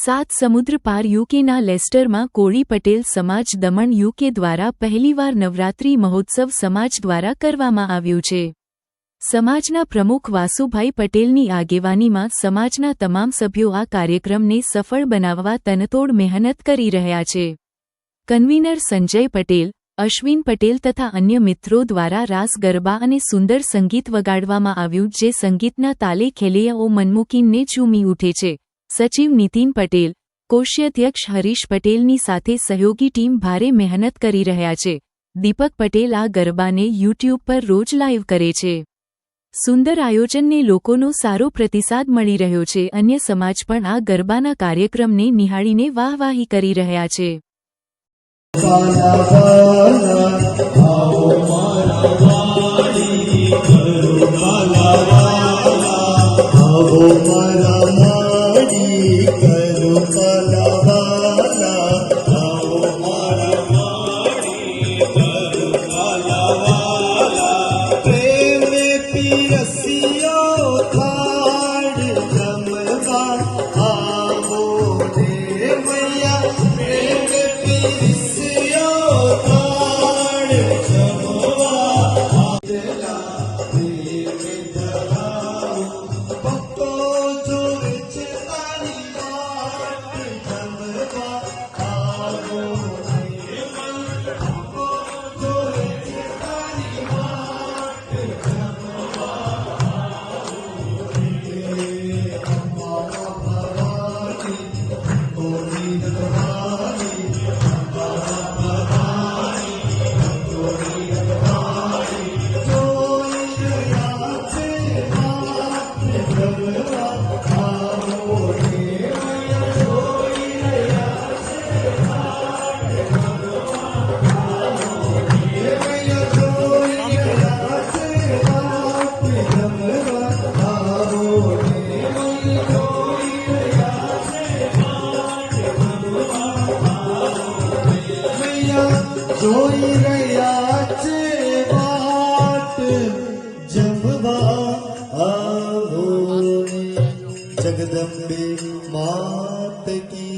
સાત સમુદ્ર પાર યુકેના લેસ્ટરમાં કોળી પટેલ સમાજ દમણ યુકે દ્વારા પહેલીવાર નવરાત્રી મહોત્સવ સમાજ દ્વારા કરવામાં આવ્યું છે. સમાજના પ્રમુખ વાસુભાઈ પટેલની આગેવાનીમાં સમાજના તમામ સભ્યો આ કાર્યક્રમને સફળ બનાવવા તનતોડ મહેનત કરી રહ્યા છે. કન્વીનર સંજય પટેલ, અશ્વિન પટેલ તથા અન્ય મિત્રો દ્વારા રાસ ગરબા અને સુંદર સંગીત વગાડવામાં આવ્યું જે સંગીતના તાલે ખેલૈયાઓ મનમુકીનને ઝૂમી ઉઠે છે. સચિવ નીતિન પટેલ કોષાધ્યક્ષ હરીશ પટેલની સાથે સહયોગી ટીમ ભારે મહેનત કરી રહ્યા છે. દીપક પટેલ આ ગરબાને યુટ્યુબ પર રોજ લાઈવ કરે છે. સુંદર આયોજનને લોકોનો સારો પ્રતિસાદ મળી રહ્યો છે. અન્ય સમાજ પણ આ ગરબાના કાર્યક્રમને નિહાળીને વાહવાહી કરી રહ્યા છે. આવો જોઈ રહ્યા છે વાટ જમવા આવો જગદંબે માત કી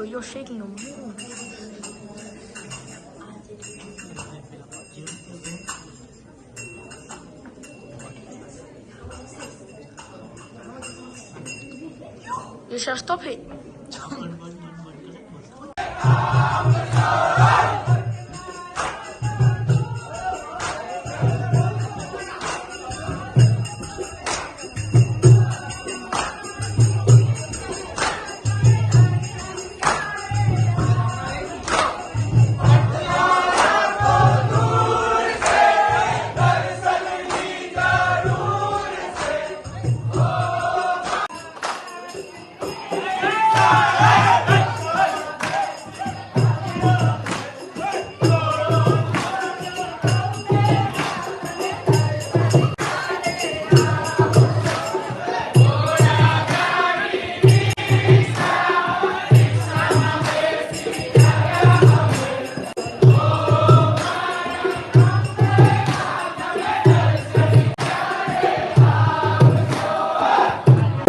Yo, you're shaking moon. You shall stop it.